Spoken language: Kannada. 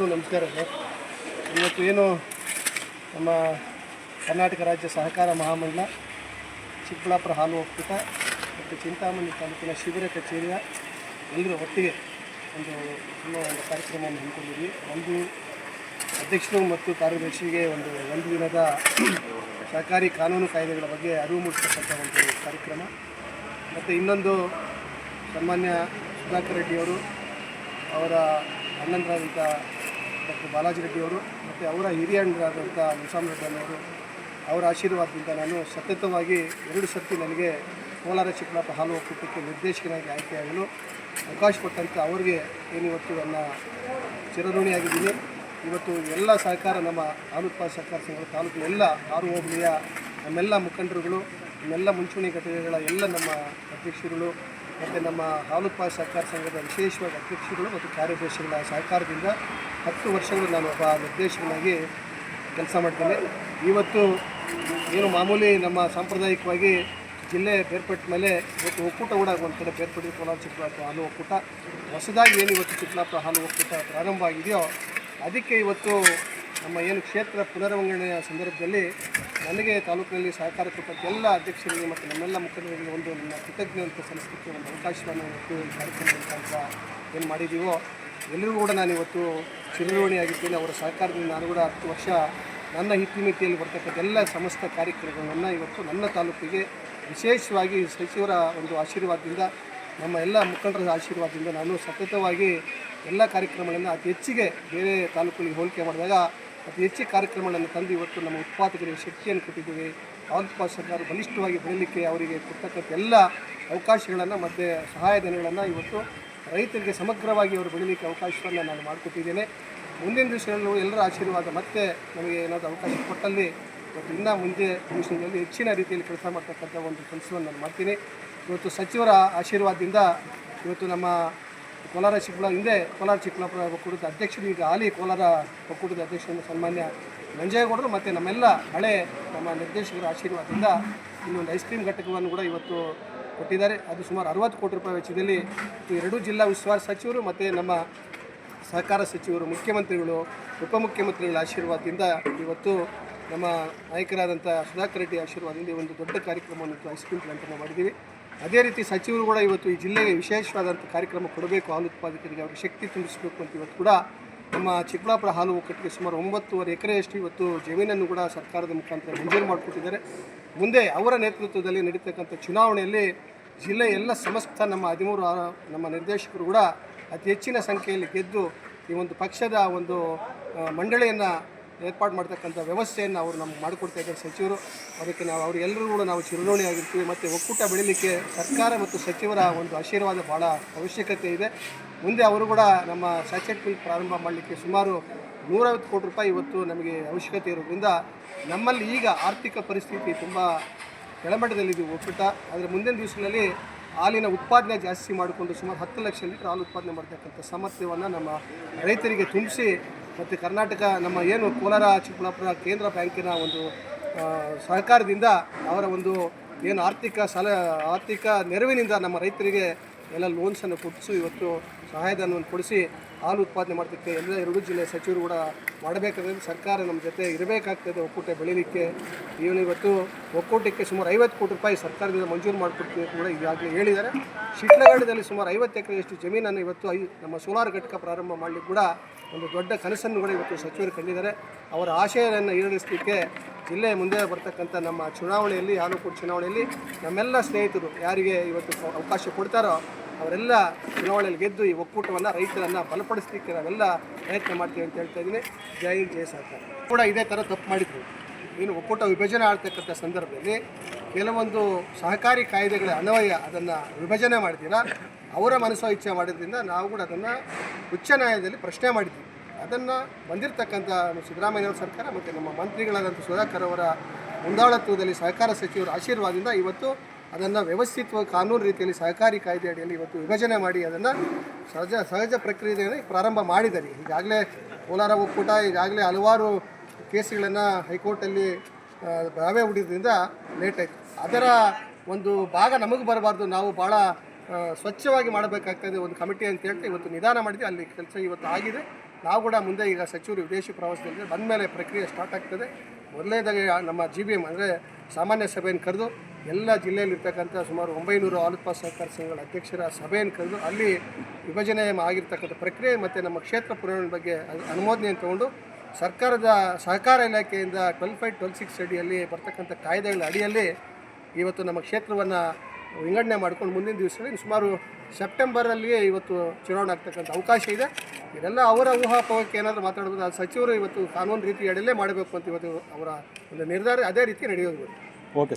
ಎಲ್ಲರಿಗೂ ನಮಸ್ಕಾರ ಇವತ್ತು ಏನು ನಮ್ಮ ಕರ್ನಾಟಕ ರಾಜ್ಯ ಸಹಕಾರ ಮಹಾಮಂಡಲ, ಚಿಕ್ಕಬಳ್ಳಾಪುರ ಹಾಲು ಒಕ್ಕೂಟ ಮತ್ತು ಚಿಂತಾಮಣಿ ತಾಲೂಕಿನ ಶಿಬಿರ ಕಚೇರಿಯ ಎಲ್ಲರೂ ಒಟ್ಟಿಗೆ ಒಂದು ತುಂಬ ಒಂದು ಕಾರ್ಯಕ್ರಮವನ್ನು ಹಮ್ಮಿಕೊಂಡಿದ್ವಿ. ಒಂದು ಅಧ್ಯಕ್ಷರು ಮತ್ತು ಕಾರ್ಯದರ್ಶಿಗೆ ಒಂದು ಒಂದು ದಿನದ ಸರ್ಕಾರಿ ಕಾನೂನು ಕಾಯ್ದೆಗಳ ಬಗ್ಗೆ ಅರಿವು ಮೂಡಿಸತಕ್ಕಂಥ ಒಂದು ಕಾರ್ಯಕ್ರಮ. ಮತ್ತು ಇನ್ನೊಂದು ಸನ್ಮಾನ್ಯ ಸುಧಾಕರ್ ರೆಡ್ಡಿಯವರು ಅವರ ಅಣ್ಣಂದರಾದಂಥ ಡಾಕ್ಟರ್ ಬಾಲಾಜಿ ರೆಡ್ಡಿಯವರು ಮತ್ತು ಅವರ ಹಿರಿಯಣ್ಣರಾದಂಥ ಮುಸಾಮ್ ರೆಡ್ಡಿಯವರು ಅವರ ಆಶೀರ್ವಾದದಿಂದ ನಾನು ಸತತವಾಗಿ ಎರಡು ಸರ್ತಿ ನನಗೆ ಕೋಲಾರ ಚಿಕ್ಕಬಳ್ಳಾಪುರ ಹಾಲು ಒಕ್ಕೂಟಕ್ಕೆ ನಿರ್ದೇಶಕನಾಗಿ ಆಯ್ಕೆಯಾಗಲು ಅವಕಾಶ ಕೊಟ್ಟಂತೆ ಅವರಿಗೆ ಏನಿವತ್ತು ನನ್ನ ಚಿರಋಣಿಯಾಗಿದ್ದೀನಿ. ಇವತ್ತು ಎಲ್ಲ ಸಹಕಾರ ನಮ್ಮ ಹಾಲು ಉತ್ಪಾದಕ ಸಹಕಾರ ಸಂಘದ ತಾಲೂಕಿನ ಎಲ್ಲ ಆರು ಹೋಬಳಿಯ ನಮ್ಮೆಲ್ಲ ಮುಖಂಡರುಗಳು, ನಮ್ಮೆಲ್ಲ ಮುಂಚೂಣಿ ಘಟಕಗಳ ಎಲ್ಲ ನಮ್ಮ ಅಧ್ಯಕ್ಷರುಗಳು ಮತ್ತು ನಮ್ಮ ಹಾಲು ಸಹಕಾರ ಸಂಘದ ವಿಶೇಷವಾಗಿ ಅಧ್ಯಕ್ಷರುಗಳು ಮತ್ತು ಕಾರ್ಯದರ್ಶಿಗಳ ಸಹಕಾರದಿಂದ ಹತ್ತು ವರ್ಷಗಳು ನಾನು ಒಬ್ಬ ನಿರ್ದೇಶಕನಾಗಿ ಕೆಲಸ ಮಾಡ್ತೇನೆ. ಇವತ್ತು ಏನು ಮಾಮೂಲಿ ನಮ್ಮ ಸಾಂಪ್ರದಾಯಿಕವಾಗಿ ಜಿಲ್ಲೆ ಬೇರ್ಪಟ್ಟ ಮೇಲೆ ಇವತ್ತು ಒಕ್ಕೂಟ ಕೂಡ ಒಂದು ಕಡೆ ಬೇರ್ಪಟ್ಟಿದ್ದು ಕೋಲಾರ ಚಿಕ್ಕಬಳ್ಳಾಪುರ ಹಾಲು ಒಕ್ಕೂಟ. ಹೊಸದಾಗಿ ಏನು ಇವತ್ತು ಚಿಕ್ಕಬಳ್ಳಾಪುರ ಹಾಲು ಒಕ್ಕೂಟ ಪ್ರಾರಂಭ ಆಗಿದೆಯೋ, ಅದಕ್ಕೆ ಇವತ್ತು ನಮ್ಮ ಏನು ಕ್ಷೇತ್ರ ಪುನರ್ವಂಗಣೆಯ ಸಂದರ್ಭದಲ್ಲಿ ನನಗೆ ತಾಲೂಕಿನಲ್ಲಿ ಸಹಕಾರ ಕೊಟ್ಟಂಥ ಎಲ್ಲ ಅಧ್ಯಕ್ಷರಿಗೆ ಮತ್ತು ನಮ್ಮೆಲ್ಲ ಮುಖಂಡರಿಗೆ ಒಂದು ನನ್ನ ಕೃತಜ್ಞತೆ ಸಂಸ್ಕೃತಿ ಒಂದು ಅವಕಾಶವನ್ನು ಇವತ್ತು ಮುಖಾಂತರ ಏನು ಮಾಡಿದ್ದೀವೋ ಎಲ್ಲರಿಗೂ ಕೂಡ ನಾನು ಇವತ್ತು ಚಿರಋಣಿಯಾಗಿದ್ದೇನೆ ಅವರ ಸಹಕಾರದಿಂದ ನಾನು ಕೂಡ ಹತ್ತು ವರ್ಷ ನನ್ನ ಹಿತಿಮಿತಿಯಲ್ಲಿ ಬರ್ತಕ್ಕಂಥ ಎಲ್ಲ ಸಮಸ್ತ ಕಾರ್ಯಕ್ರಮಗಳನ್ನು ಇವತ್ತು ನನ್ನ ತಾಲೂಕಿಗೆ ವಿಶೇಷವಾಗಿ ಸಚಿವರ ಒಂದು ಆಶೀರ್ವಾದದಿಂದ, ನಮ್ಮ ಎಲ್ಲ ಮುಖಂಡರ ಆಶೀರ್ವಾದದಿಂದ ನಾನು ಸತತವಾಗಿ ಎಲ್ಲ ಕಾರ್ಯಕ್ರಮಗಳನ್ನು ಅತಿ ಹೆಚ್ಚಿಗೆ ಬೇರೆ ತಾಲೂಕುಗಳಿಗೆ ಹೋಲಿಕೆ ಮಾಡಿದಾಗ ಅತಿ ಹೆಚ್ಚು ಕಾರ್ಯಕ್ರಮಗಳನ್ನು ತಂದು ಇವತ್ತು ನಮ್ಮ ಉತ್ಪಾದಕರಿಗೆ ಶಕ್ತಿಯನ್ನು ಕೊಟ್ಟಿದ್ದೀವಿ. ಉತ್ಪಾದಕ ಸರ್ಕಾರ ಬಲಿಷ್ಠವಾಗಿ ಬೆಳೀಲಿಕ್ಕೆ ಅವರಿಗೆ ಕೊಡ್ತಕ್ಕಂಥ ಎಲ್ಲ ಅವಕಾಶಗಳನ್ನು, ಮತ್ತು ಸಹಾಯಧನಗಳನ್ನು ಇವತ್ತು ರೈತರಿಗೆ ಸಮಗ್ರವಾಗಿ ಅವರು ಬೆಳೀಲಿಕ್ಕೆ ಅವಕಾಶವನ್ನು ನಾನು ಮಾಡಿಕೊಟ್ಟಿದ್ದೇನೆ. ಮುಂದಿನ ದಿವಸಗಳಲ್ಲೂ ಎಲ್ಲರ ಆಶೀರ್ವಾದ ಮತ್ತೆ ನಮಗೆ ಏನಾದರೂ ಅವಕಾಶ ಕೊಟ್ಟಲ್ಲಿ ಮತ್ತು ಇನ್ನೂ ಮುಂದೆ ದಿವಸಗಳಲ್ಲಿ ಹೆಚ್ಚಿನ ರೀತಿಯಲ್ಲಿ ಕೆಲಸ ಮಾಡ್ತಕ್ಕಂಥ ಒಂದು ಕೆಲಸವನ್ನು ನಾನು ಮಾಡ್ತೀನಿ. ಇವತ್ತು ಸಚಿವರ ಆಶೀರ್ವಾದದಿಂದ ಇವತ್ತು ನಮ್ಮ ಕೋಲಾರ ಚಿಕ್ಕಬಳ್ಳಾಪುರ ಹಿಂದೆ ಕೋಲಾರ ಚಿಕ್ಕಬಳ್ಳಾಪುರ ಒಕ್ಕೂಟದ ಅಧ್ಯಕ್ಷರು, ಈಗ ಹಾಲಿ ಕೋಲಾರ ಒಕ್ಕೂಟದ ಅಧ್ಯಕ್ಷರನ್ನು ಸನ್ಮಾನ್ಯ ನಂಜೇಗೌಡರು ಮತ್ತು ನಮ್ಮೆಲ್ಲ ಹಳೆ ನಮ್ಮ ನಿರ್ದೇಶಕರ ಆಶೀರ್ವಾದದಿಂದ ಇನ್ನೊಂದು ಐಸ್ ಕ್ರೀಮ್ ಘಟಕವನ್ನು ಕೂಡ ಇವತ್ತು ಕೊಟ್ಟಿದ್ದಾರೆ. ಅದು ಸುಮಾರು ಅರವತ್ತು ಕೋಟಿ ರೂಪಾಯಿ ವೆಚ್ಚದಲ್ಲಿ ಎರಡೂ ಜಿಲ್ಲಾ ಉಸ್ತುವಾರಿ ಸಚಿವರು ಮತ್ತು ನಮ್ಮ ಸಹಕಾರ ಸಚಿವರು, ಮುಖ್ಯಮಂತ್ರಿಗಳು, ಉಪಮುಖ್ಯಮಂತ್ರಿಗಳ ಆಶೀರ್ವಾದದಿಂದ ಇವತ್ತು ನಮ್ಮ ನಾಯಕರಾದಂಥ ಸುಧಾಕರ್ ರೆಡ್ಡಿ ಆಶೀರ್ವಾದದಿಂದ ಒಂದು ದೊಡ್ಡ ಕಾರ್ಯಕ್ರಮವನ್ನು ಇವತ್ತು ಐಸ್ ಕ್ರೀಮ್ ಪ್ಲಾಂಟನ್ನು ಮಾಡಿದ್ದೀವಿ. ಅದೇ ರೀತಿ ಸಚಿವರು ಕೂಡ ಇವತ್ತು ಈ ಜಿಲ್ಲೆಗೆ ವಿಶೇಷವಾದಂಥ ಕಾರ್ಯಕ್ರಮ ಕೊಡಬೇಕು, ಹಾಲು ಉತ್ಪಾದಕರಿಗೆ ಅವರಿಗೆ ಶಕ್ತಿ ತುಂಬಿಸಬೇಕು ಅಂತ ಇವತ್ತು ಕೂಡ ನಮ್ಮ ಚಿಕ್ಕಬಳ್ಳಾಪುರ ಹಾಲು ಒಕ್ಕಟ್ಟಿಗೆ ಸುಮಾರು ಒಂಬತ್ತುವರೆ ಎಕರೆಯಷ್ಟು ಇವತ್ತು ಜಮೀನನ್ನು ಕೂಡ ಸರ್ಕಾರದ ಮುಖಾಂತರ ಮಂಜೂರು ಮಾಡಿಕೊಟ್ಟಿದ್ದಾರೆ. ಮುಂದೆ ಅವರ ನೇತೃತ್ವದಲ್ಲಿ ನಡೀತಕ್ಕಂಥ ಚುನಾವಣೆಯಲ್ಲಿ ಜಿಲ್ಲೆ ಎಲ್ಲ ಸಮಸ್ತ ನಮ್ಮ ಹದಿಮೂರು ನಮ್ಮ ನಿರ್ದೇಶಕರು ಕೂಡ ಅತಿ ಹೆಚ್ಚಿನ ಸಂಖ್ಯೆಯಲ್ಲಿ ಗೆದ್ದು ಈ ಒಂದು ಪಕ್ಷದ ಒಂದು ಮಂಡಳಿಯನ್ನು ಏರ್ಪಾಡು ಮಾಡ್ತಕ್ಕಂಥ ವ್ಯವಸ್ಥೆಯನ್ನು ಅವರು ನಮ್ಗೆ ಮಾಡಿಕೊಡ್ತಾ ಇದ್ದಾರೆ ಸಚಿವರು. ಅದಕ್ಕೆ ನಾವು ಎಲ್ಲರೂ ಕೂಡ ನಾವು ಚಿರಋಣಿಯಾಗಿರ್ತೀವಿ ಮತ್ತು ಒಕ್ಕೂಟ ಬೆಳೀಲಿಕ್ಕೆ ಸರ್ಕಾರ ಮತ್ತು ಸಚಿವರ ಒಂದು ಆಶೀರ್ವಾದ ಭಾಳ ಅವಶ್ಯಕತೆ ಇದೆ. ಮುಂದೆ ಅವರು ಕೂಡ ನಮ್ಮ ಸ್ಯಾಚೆಟ್ ಮಿಲ್ ಪ್ರಾರಂಭ ಮಾಡಲಿಕ್ಕೆ ಸುಮಾರು ನೂರೈವತ್ತು ಕೋಟಿ ರೂಪಾಯಿ ಇವತ್ತು ನಮಗೆ ಅವಶ್ಯಕತೆ ಇರೋದ್ರಿಂದ ನಮ್ಮಲ್ಲಿ ಈಗ ಆರ್ಥಿಕ ಪರಿಸ್ಥಿತಿ ತುಂಬ ಕೆಳಮಟ್ಟದಲ್ಲಿದ್ದೀವಿ ಒಕ್ಕೂಟ. ಆದರೆ ಮುಂದಿನ ದಿವಸಗಳಲ್ಲಿ ಹಾಲಿನ ಉತ್ಪಾದನೆ ಜಾಸ್ತಿ ಮಾಡಿಕೊಂಡು ಸುಮಾರು ಹತ್ತು ಲಕ್ಷ ಲೀಟರ್ ಹಾಲು ಉತ್ಪಾದನೆ ಮಾಡ್ತಕ್ಕಂಥ ಸಾಮರ್ಥ್ಯವನ್ನು ನಮ್ಮ ರೈತರಿಗೆ ತುಂಬಿಸಿ ಮತ್ತು ಕರ್ನಾಟಕ ನಮ್ಮ ಏನು ಕೋಲಾರ, ಚಿಕ್ಕಬಳ್ಳಾಪುರ ಕೇಂದ್ರ ಬ್ಯಾಂಕಿನ ಒಂದು ಸಹಕಾರದಿಂದ ಅವರ ಒಂದು ಏನು ಆರ್ಥಿಕ ಸಲ, ಆರ್ಥಿಕ ನೆರವಿನಿಂದ ನಮ್ಮ ರೈತರಿಗೆ ಎಲ್ಲ ಲೋನ್ಸನ್ನು ಕೊಡಿಸಿ. ಇವತ್ತು ಸಹಾಯಧನವನ್ನು ಕೊಡಿಸಿ ಹಾಲು ಉತ್ಪಾದನೆ ಮಾಡೋದಕ್ಕೆ ಎಲ್ಲ ಎರಡು ಜಿಲ್ಲೆ ಸಚಿವರು ಕೂಡ ಮಾಡಬೇಕಾದ್ರೆ ಸರ್ಕಾರ ನಮ್ಮ ಜೊತೆ ಇರಬೇಕಾಗ್ತದೆ ಒಕ್ಕೂಟ ಬೆಳೀಲಿಕ್ಕೆ. ಇವನು ಇವತ್ತು ಒಕ್ಕೂಟಕ್ಕೆ ಸುಮಾರು ಐವತ್ತು ಕೋಟಿ ರೂಪಾಯಿ ಸರ್ಕಾರದಿಂದ ಮಂಜೂರು ಮಾಡಿಕೊಡ್ತೀವಿ ಕೂಡ ಈಗಾಗಲೇ ಹೇಳಿದ್ದಾರೆ. ಶಿಟ್ಲಗಡದಲ್ಲಿ ಸುಮಾರು ಐವತ್ತು ಎಕರೆಯಷ್ಟು ಜಮೀನನ್ನು ಇವತ್ತು ಐ ನಮ್ಮ ಸೋಲಾರ್ ಘಟಕ ಪ್ರಾರಂಭ ಮಾಡಲಿಕ್ಕೆ ಕೂಡ ಒಂದು ದೊಡ್ಡ ಕನಸನ್ನು ಕೂಡ ಇವತ್ತು ಸಚಿವರು ಕಂಡಿದ್ದಾರೆ. ಅವರ ಆಶಯವನ್ನು ಈಡೇರಿಸಲಿಕ್ಕೆ ಜಿಲ್ಲೆ ಮುಂದೆ ಬರ್ತಕ್ಕಂಥ ನಮ್ಮ ಚುನಾವಣೆಯಲ್ಲಿ ಹಾಲುಕೋಟೆ ಚುನಾವಣೆಯಲ್ಲಿ ನಮ್ಮೆಲ್ಲ ಸ್ನೇಹಿತರು ಯಾರಿಗೆ ಇವತ್ತು ಅವಕಾಶ ಕೊಡ್ತಾರೋ ಅವರೆಲ್ಲ ಚುನಾವಣೆಯಲ್ಲಿ ಗೆದ್ದು ಈ ಒಕ್ಕೂಟವನ್ನು ರೈತರನ್ನು ಬಲಪಡಿಸಲಿಕ್ಕೆ ನಾವೆಲ್ಲ ಪ್ರಯತ್ನ ಮಾಡ್ತೀವಿ ಅಂತ ಹೇಳ್ತಾ ಇದ್ದೀನಿ. ಜೈ ಜಯ ಸರ್ಕಾರ. ಕೂಡ ಇದೇ ಥರ ತಪ್ಪು ಮಾಡಿದ್ರು. ಏನು ಒಕ್ಕೂಟ ವಿಭಜನೆ ಆಗ್ತಕ್ಕಂಥ ಸಂದರ್ಭದಲ್ಲಿ ಕೆಲವೊಂದು ಸಹಕಾರಿ ಕಾಯ್ದೆಗಳ ಅನ್ವಯ ಅದನ್ನು ವಿಭಜನೆ ಮಾಡಿದ್ದೀರ? ಅವರ ಮನಸ್ಸೋ ಇಚ್ಛೆ ಮಾಡಿದ್ರಿಂದ ನಾವು ಕೂಡ ಅದನ್ನು ಉಚ್ಚ ನ್ಯಾಯಾಲಯದಲ್ಲಿ ಪ್ರಶ್ನೆ ಮಾಡಿದ್ವಿ. ಅದನ್ನು ಬಂದಿರತಕ್ಕಂಥ ಸಿದ್ದರಾಮಯ್ಯವ್ರ ಸರ್ಕಾರ ಮತ್ತು ನಮ್ಮ ಮಂತ್ರಿಗಳಾದಂಥ ಸುಧಾಕರ್ ಅವರ ಮುಂದಾಳತ್ವದಲ್ಲಿ ಸಹಕಾರ ಸಚಿವರ ಆಶೀರ್ವಾದದಿಂದ ಇವತ್ತು ಅದನ್ನು ವ್ಯವಸ್ಥಿತವಾಗಿ ಕಾನೂನು ರೀತಿಯಲ್ಲಿ ಸಹಕಾರಿ ಕಾಯ್ದೆ ಅಡಿಯಲ್ಲಿ ಇವತ್ತು ವಿಭಜನೆ ಮಾಡಿ ಅದನ್ನು ಸಹಜ ಸಹಜ ಪ್ರಕ್ರಿಯೆಯಲ್ಲಿ ಪ್ರಾರಂಭ ಮಾಡಿದ್ದಾರೆ. ಈಗಾಗಲೇ ಕೋಲಾರ ಒಕ್ಕೂಟ, ಈಗಾಗಲೇ ಹಲವಾರು ಕೇಸುಗಳನ್ನು ಹೈಕೋರ್ಟಲ್ಲಿ ಬಾವೆ ಹುಡಿದ್ರಿಂದ ಲೇಟ್ ಅದರ ಒಂದು ಭಾಗ ನಮಗೆ ಬರಬಾರ್ದು. ನಾವು ಭಾಳ ಸ್ವಚ್ಛವಾಗಿ ಮಾಡಬೇಕಾಗ್ತದೆ ಒಂದು ಕಮಿಟಿ ಅಂತ ಹೇಳ್ತಾ ಇವತ್ತು ನಿಧಾನ ಮಾಡಿದ್ವಿ. ಅಲ್ಲಿ ಕೆಲಸ ಇವತ್ತು ಆಗಿದೆ. ನಾವು ಕೂಡ ಮುಂದೆ ಈಗ ಸಚಿವರು ವಿದೇಶಿ ಪ್ರವಾಸದಲ್ಲಿ ಬಂದ ಮೇಲೆ ಪ್ರಕ್ರಿಯೆ ಸ್ಟಾರ್ಟ್ ಆಗ್ತದೆ. ಮೊದಲನೇದಾಗಿ ನಮ್ಮ ಜಿ ಬಿ ಎಂ ಅಂದರೆ ಸಾಮಾನ್ಯ ಸಭೆಯನ್ನು ಕರೆದು ಎಲ್ಲ ಜಿಲ್ಲೆಯಲ್ಲಿರ್ತಕ್ಕಂಥ ಸುಮಾರು ಒಂಬೈನೂರು ಆಲೂಪ ಸಹಕಾರ ಸಂಘಗಳ ಅಧ್ಯಕ್ಷರ ಸಭೆಯನ್ನು ಕರೆದು ಅಲ್ಲಿ ವಿಭಜನೆ ಆಗಿರ್ತಕ್ಕಂಥ ಪ್ರಕ್ರಿಯೆ ಮತ್ತು ನಮ್ಮ ಕ್ಷೇತ್ರ ಪುರಾವಣೆ ಬಗ್ಗೆ ಅನು- ಅನುಮೋದನೆಯನ್ನು ತಗೊಂಡು ಸರ್ಕಾರದ ಸಹಕಾರ ಇಲಾಖೆಯಿಂದ ಟ್ವೆಲ್ ಫೈವ್ ಟ್ವೆಲ್ ಸಿಕ್ಸ್ ಅಡಿಯಲ್ಲಿ ಬರ್ತಕ್ಕಂಥ ಕಾಯ್ದೆಗಳ ಅಡಿಯಲ್ಲಿ ಇವತ್ತು ನಮ್ಮ ಕ್ಷೇತ್ರವನ್ನು ವಿಂಗಡಣೆ ಮಾಡ್ಕೊಂಡು ಮುಂದಿನ ದಿವಸದಲ್ಲಿ ಸುಮಾರು ಸೆಪ್ಟೆಂಬರಲ್ಲಿಯೇ ಇವತ್ತು ಚುನಾವಣೆ ಆಗ್ತಕ್ಕಂಥ ಅವಕಾಶ ಇದೆ. ಇದೆಲ್ಲ ಅವರ ಊಹಾಪೋಹಕ್ಕೆ ಏನಾದರೂ ಮಾತಾಡ್ಬೋದು ಅದು ಸಚಿವರು ಇವತ್ತು ಕಾನೂನು ರೀತಿ ಅಡಿಯಲ್ಲೇ ಮಾಡಬೇಕು ಅಂತ ಇವತ್ತು ಅವರ ಒಂದು ನಿರ್ಧಾರ ಅದೇ ರೀತಿ ನಡೆಯೋದು. ಓಕೆ